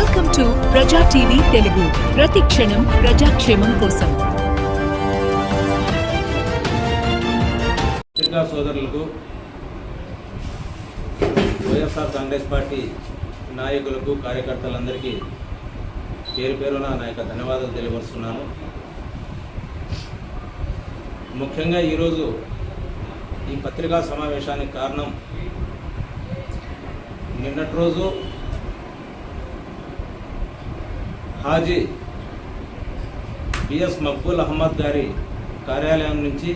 Welcome to Praja TV Telugu ప్రతి క్షణం ప్రజాక్షేమం కోసం పత్రికా సోదరులకు వైఎస్ఆర్ కాంగ్రెస్ పార్టీ నాయకులకు కార్యకర్తలందరికీ పేరు పేరున నా యొక్క ధన్యవాదాలు తెలియపరుస్తున్నాను. ముఖ్యంగా ఈరోజు ఈ పత్రికా సమావేశానికి కారణం నిన్నటి రోజు హాజీ బిఎస్ మక్బూల్ అహ్మద్ గారి కార్యాలయం నుంచి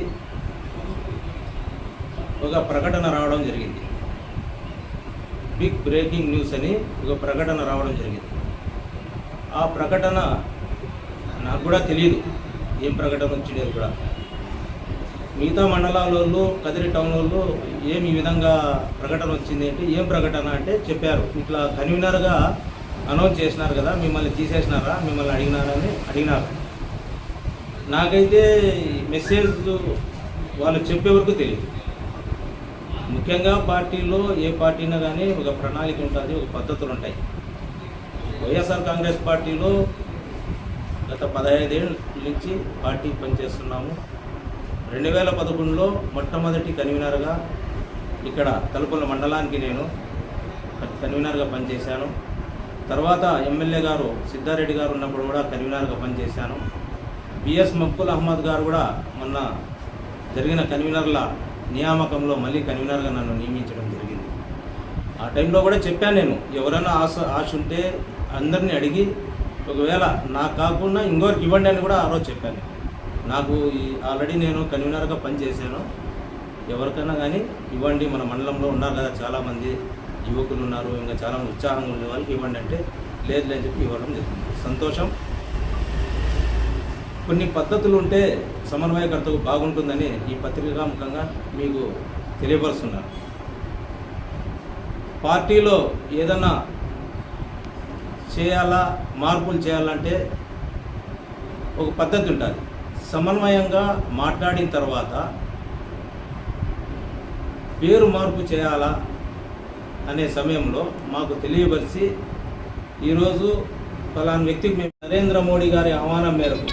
ఒక ప్రకటన రావడం జరిగింది. బిగ్ బ్రేకింగ్ న్యూస్ అని ఒక ప్రకటన రావడం జరిగింది. ఆ ప్రకటన నాకు కూడా తెలియదు ఏం ప్రకటన వచ్చింది కూడా. మిగతా మండలాలలో కదిరి టౌన్ వాళ్ళు ఏమి ఈ విధంగా ప్రకటన వచ్చింది అంటే ఏం ప్రకటన అంటే చెప్పారు. ఇట్లా కన్వీనర్గా అనౌన్స్ చేసినారు కదా మిమ్మల్ని తీసేసినారా మిమ్మల్ని అడిగినారని అడిగినారు. నాకైతే మెసేజ్ వాళ్ళు చెప్పే వరకు తెలియదు ముఖ్యంగా పార్టీలో ఏ పార్టీనా కానీ ఒక ప్రణాళిక ఉంటుంది ఒక పద్ధతులు ఉంటాయి. వైఎస్ఆర్ కాంగ్రెస్ పార్టీలో గత పదహైదేళ్ళ నుంచి పార్టీ పనిచేస్తున్నాము. రెండు వేల పదకొండులో మొట్టమొదటి కన్వీనర్గా ఇక్కడ తలుపుల మండలానికి నేను కన్వీనర్గా పనిచేశాను. తర్వాత ఎమ్మెల్యే గారు సిద్ధారెడ్డి గారు ఉన్నప్పుడు కూడా కన్వీనర్గా పనిచేశాను. బిఎస్ మక్కుల్ అహ్మద్ గారు కూడా మొన్న జరిగిన కన్వీనర్ల నియామకంలో మళ్ళీ కన్వీనర్గా నన్ను నియమించడం జరిగింది. ఆ టైంలో కూడా చెప్పాను నేను ఎవరైనా ఆశ ఆశ ఉంటే అందరినీ అడిగి ఒకవేళ నాకు కాకుండా ఇంకోరికి ఇవ్వండి అని కూడా ఆ రోజు చెప్పాను. నాకు ఈ ఆల్రెడీ నేను కన్వీనర్గా పనిచేశాను. ఎవరికైనా కానీ ఇవ్వండి మన మండలంలో ఉన్నారు కదా చాలామంది. యువకులు ఉన్నారు ఇంకా చాలా ఉత్సాహంగా ఉండే వాళ్ళకి ఇవ్వండి అంటే లేదు లేని చెప్పి ఇవ్వడం జరుగుతుంది. సంతోషం. కొన్ని పద్ధతులు ఉంటే సమన్వయకర్తకు బాగుంటుందని ఈ పత్రికాముఖంగా మీకు తెలియపరుస్తున్నారు. పార్టీలో ఏదన్నా చేయాలా మార్పులు చేయాలంటే ఒక పద్ధతి ఉంటుంది సమన్వయంగా మాట్లాడిన తర్వాత పేరు మార్పు చేయాలా అనే సమయంలో మాకు తెలియపరిచి ఈరోజు ఫలానా వ్యక్తికి మేము నరేంద్ర మోడీ గారి ఆహ్వానం మేరకు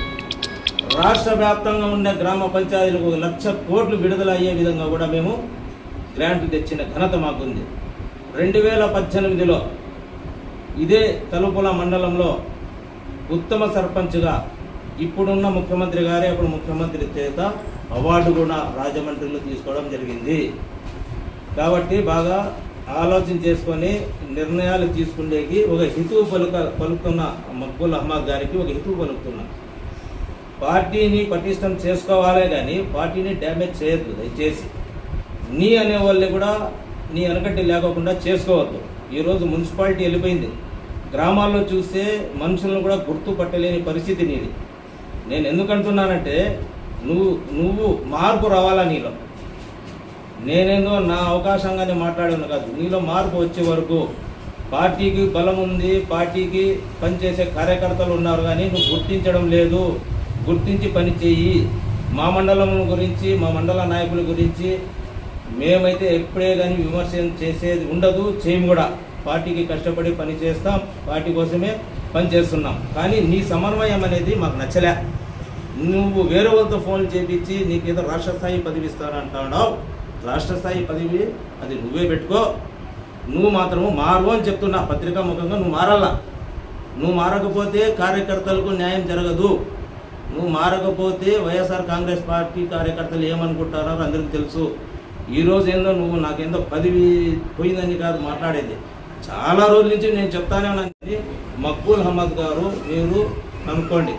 రాష్ట్ర వ్యాప్తంగా ఉన్న గ్రామ పంచాయతీలకు ఒక లక్ష కోట్లు విడుదల అయ్యే విధంగా కూడా మేము గ్రాంట్ తెచ్చిన ఘనత మాకుంది. రెండు వేల పద్దెనిమిదిలో ఇదే తలుపుల మండలంలో ఉత్తమ సర్పంచ్గా ఇప్పుడున్న ముఖ్యమంత్రి గారే అప్పుడు ముఖ్యమంత్రి చేత అవార్డు కూడా రాజమండ్రిలో తీసుకోవడం జరిగింది. కాబట్టి బాగా ఆలోచన చేసుకొని నిర్ణయాలు తీసుకునేకి ఒక హితువు పలుక పలుకుతున్న మక్బుల్ అహ్మద్ గారికి ఒక హితువు పలుకుతున్నా. పార్టీని పటిష్టం చేసుకోవాలే కానీ పార్టీని డ్యామేజ్ చేయొద్దు దయచేసి. నీ అనే వాళ్ళని కూడా నీ వెనకట్టి లేకోకుండా చేసుకోవద్దు. ఈరోజు మున్సిపాలిటీ వెళ్ళిపోయింది. గ్రామాల్లో చూస్తే మనుషులను కూడా గుర్తుపట్టలేని పరిస్థితి నీది. నేను ఎందుకంటున్నానంటే నువ్వు నువ్వు మార్పు రావాలా నీలో. నేనేందో నా అవకాశంగానే మాట్లాడాను కాదు. నీలో మార్పు వచ్చే వరకు పార్టీకి బలం ఉంది పార్టీకి పనిచేసే కార్యకర్తలు ఉన్నారు కానీ నువ్వు గుర్తించడం లేదు. గుర్తించి పని చేయి. మా మండలం గురించి మా మండల నాయకుల గురించి మేమైతే ఎప్పుడే కానీ విమర్శ చేసేది ఉండదు. చేయము కూడా. పార్టీకి కష్టపడి పని చేస్తాం. పార్టీ కోసమే పని చేస్తున్నాం. కానీ నీ సమన్వయం అనేది మాకు నచ్చలే. నువ్వు వేరే వాళ్ళతో ఫోన్లు చేపించి నీకేదో రాష్ట్ర స్థాయి పదవిస్తానంటావు రాష్ట్ర స్థాయి పదవి అది నువ్వే పెట్టుకో. నువ్వు మాత్రము మారు అని చెప్తున్నా. పత్రికా ముఖంగా నువ్వు మారాలా నువ్వు మారకపోతే కార్యకర్తలకు న్యాయం జరగదు. నువ్వు మారకపోతే వైఎస్ఆర్ కాంగ్రెస్ పార్టీ కార్యకర్తలు ఏమనుకుంటారో అందరికీ తెలుసు. ఈరోజు ఏందో నువ్వు నాకేందో పదవి పోయిందని కాదు మాట్లాడేది. చాలా రోజుల నుంచి నేను చెప్తానే ఉన్నాను మక్బూల్ అహ్మద్ గారు మీరు అనుకోండి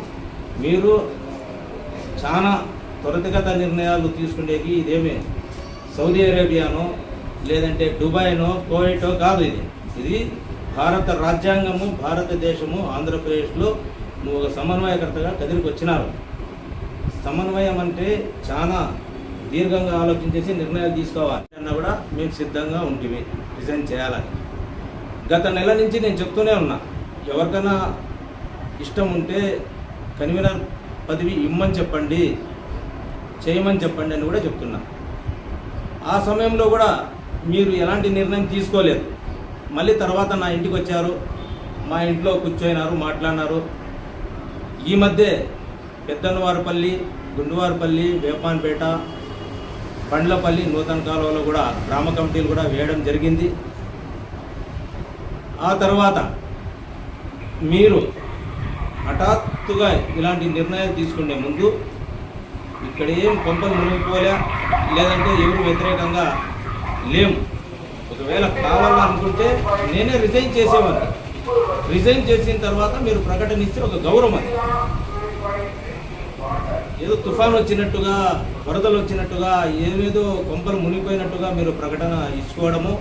మీరు చాలా త్వరితగత నిర్ణయాలు తీసుకునేకి ఇదేమి సౌదీ అరేబియానో లేదంటే దుబాయ్నో కోవైటో కాదు ఇది. ఇది భారత రాజ్యాంగము భారతదేశము ఆంధ్రప్రదేశ్లో నువ్వు ఒక సమన్వయకర్తగా కదిలికి వచ్చినారు సమన్వయం అంటే చాలా దీర్ఘంగా ఆలోచించేసి నిర్ణయాలు తీసుకోవాలి అన్నా కూడా మేము సిద్ధంగా ఉంటుంది రిజైన్ చేయాలని. గత నెల నుంచి నేను చెప్తూనే ఉన్నా ఎవరికైనా ఇష్టం ఉంటే కన్వీనర్ పదవి ఇమ్మని చెప్పండి చేయమని చెప్పండి అని కూడా చెప్తున్నా. ఆ సమయంలో కూడా మీరు ఎలాంటి నిర్ణయం తీసుకోలేదు. మళ్ళీ తర్వాత నా ఇంటికి వచ్చారు. మా ఇంట్లో కూర్చోయినారు మాట్లాడినారు. ఈ మధ్య పెద్దన్నవారిపల్లి గుండువారిపల్లి వేపాన్పేట పండ్లపల్లి నూతన కాలువలో కూడా గ్రామ కమిటీలు కూడా వేయడం జరిగింది. ఆ తర్వాత మీరు హఠాత్తుగా ఇలాంటి నిర్ణయాలు తీసుకునే ముందు ఇక్కడ ఏం కొంపలు మునిగిపోలే లేదంటే ఎవరు వ్యతిరేకంగా లేము. ఒకవేళ కావాలనుకుంటే నేనే రిజైన్ చేసేవాడిని. రిజైన్ చేసిన తర్వాత మీరు ప్రకటన ఇస్తే ఒక గౌరవం అది. ఏదో తుఫాన్ వచ్చినట్టుగా వరదలు వచ్చినట్టుగా ఏమేదో కొంపలు మునిగిపోయినట్టుగా మీరు ప్రకటన ఇచ్చుకోవడము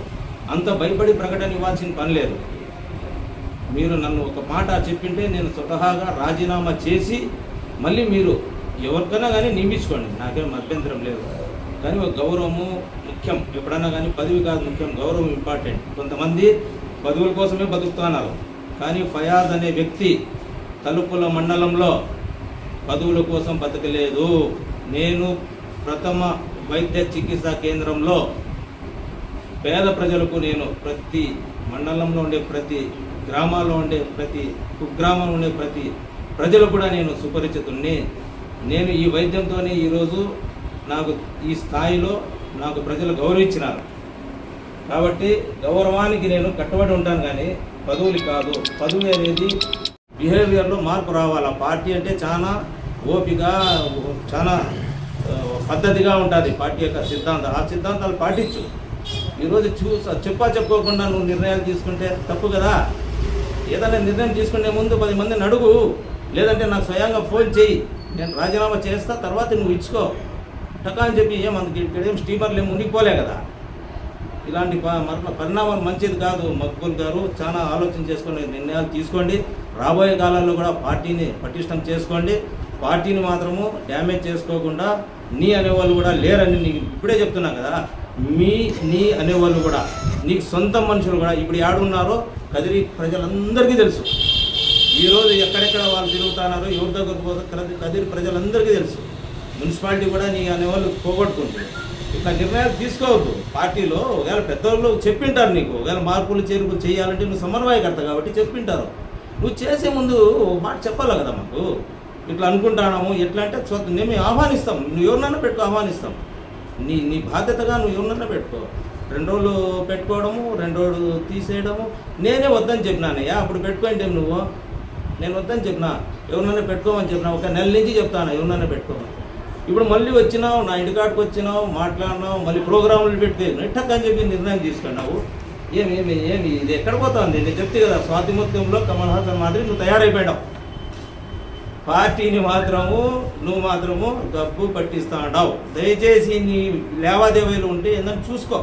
అంత భయపడి ప్రకటన ఇవ్వాల్సిన పని లేదు. మీరు నన్ను ఒక మాట చెప్పింటే నేను స్వతహాగా రాజీనామా చేసి మళ్ళీ మీరు ఎవరికైనా కానీ నియమించుకోండి. నాకేం అభ్యంతరం లేదు. కానీ ఒక గౌరవము ముఖ్యం. ఎప్పుడన్నా కానీ పదవి కాదు ముఖ్యం. గౌరవం ఇంపార్టెంట్ కొంతమంది పదవుల కోసమే బతుకుతున్నారు కానీ ఫయాజ్ అనే వ్యక్తి తలుపుల మండలంలో పదవుల కోసం బతకలేదు. నేను ప్రథమ వైద్య చికిత్సా కేంద్రంలో పేద ప్రజలకు నేను ప్రతి మండలంలో ఉండే ప్రతి గ్రామాల్లో ఉండే ప్రతి కుగ్రామంలో ఉండే ప్రతి ప్రజలు కూడా నేను సుపరిచితుణ్ణి. నేను ఈ వైద్యంతోనే ఈరోజు నాకు ఈ స్థాయిలో నాకు ప్రజలు గౌరవించినారు. కాబట్టి గౌరవానికి నేను కట్టుబడి ఉంటాను కానీ పదవులు కాదు. పదవి అనేది బిహేవియర్లో మార్పు రావాలి? పార్టీ అంటే చాలా ఓపిక చాలా పద్ధతిగా ఉంటుంది పార్టీ యొక్క సిద్ధాంతం. ఆ సిద్ధాంతాలు పాటించు. ఈరోజు చూసా చెప్పా చెప్పుకోకుండా నువ్వు నిర్ణయాలు తీసుకుంటే తప్పు కదా? ఏదైనా నిర్ణయం తీసుకునే ముందు పది మందిని అడుగు. లేదంటే నాకు స్వయంగా ఫోన్ చేయి. నేను రాజీనామా చేస్తా తర్వాత నువ్వు ఇచ్చుకో. టకా అని చెప్పి ఏం అందుకు? ఇక్కడ ఏం స్టీమర్లు ఏం మునిగిపోలే కదా. ఇలాంటి ప- మరణ పరిణామాలు మంచిది కాదు. మక్బూల్ గారు చాలా ఆలోచన చేసుకోండి. నిర్ణయాలు తీసుకోండి. రాబోయే కాలంలో కూడా పార్టీని పటిష్టం చేసుకోండి. పార్టీని మాత్రము డ్యామేజ్ చేసుకోకుండా నీ అనేవాళ్ళు కూడా లేరని నీకు ఇప్పుడే చెప్తున్నా కదా. మీ నీ అనేవాళ్ళు కూడా నీకు సొంత మనుషులు కూడా ఇప్పుడు ఏడున్నారో కదిరి ప్రజలందరికీ తెలుసు. ఈరోజు ఎక్కడెక్కడ వాళ్ళు తిరుగుతున్నారో ఎవరి దగ్గరకు పోతే కదిరి- ప్రజలందరికీ తెలుసు. మున్సిపాలిటీ కూడా నీ అనేవాళ్ళు పోగొట్టుకుంటారు ఇట్లా నిర్ణయాలు తీసుకోవద్దు. పార్టీలో ఒకవేళ పెద్దవాళ్ళు చెప్పింటారు నీకు ఒకవేళ మార్పులు చేర్పులు చేయాలంటే నువ్వు సమన్వయకర్త కాబట్టి చెప్పింటారు. నువ్వు చేసే ముందు మాట చెప్పాలి కదా మాకు. ఇట్లా అనుకుంటాము ఎట్లా అంటే స్వ- మేము ఆహ్వానిస్తాం. నువ్వు ఎవరినైనా పెట్టుకో ఆహ్వానిస్తాం. నీ నీ బాధ్యతగా నువ్వు ఎవరినైనా పెట్టుకో. రెండు రోజులు పెట్టుకోవడము రెండు రోజులు తీసేయడము. నేనే వద్దని చెప్పినానయ్యా. అప్పుడు పెట్టుకోండి నువ్వు. నేను వద్దని చెప్పినా ఎవరినైనా పెట్టుకోమని చెప్పినా ఒక నెల నుంచి చెప్తాను ఎవరినైనా పెట్టుకోమని. ఇప్పుడు మళ్ళీ వచ్చినావు నా ఇంటికాడికి వచ్చినావు మాట్లాడినావు మళ్ళీ ప్రోగ్రాములు పెట్టి నెట్టక్ అని చెప్పి నిర్ణయం తీసుకున్నావు? ఏమి ఏమి ఏమి ఇది ఎక్కడ పోతుంది? నేను చెప్తే కదా స్వాతిమత్యంలో కమల్ హాసన్ మాదిరి నువ్వు తయారైపోయావు పార్టీని మాత్రము నువ్వు మాత్రము డబ్బు పట్టిస్తా ఉంటావు దయచేసి నీ లావాదేవీలు ఉంటే ఏందని చూసుకో.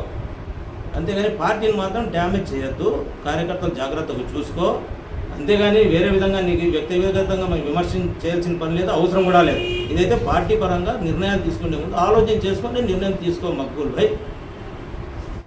అంతేగాని పార్టీని మాత్రం డ్యామేజ్ చేయొద్దు. కార్యకర్తలు జాగ్రత్తగా చూసుకో. అంతేగాని వేరే విధంగా నీకు వ్యక్తిగతంగా మనం విమర్శించాల్సిన చేయాల్సిన పని లేదు అవసరం కూడా లేదు. ఇదైతే పార్టీ పరంగా నిర్ణయాలు తీసుకునే ముందు ఆలోచన చేసుకొని నిర్ణయం తీసుకో మక్బూల్ భాయ్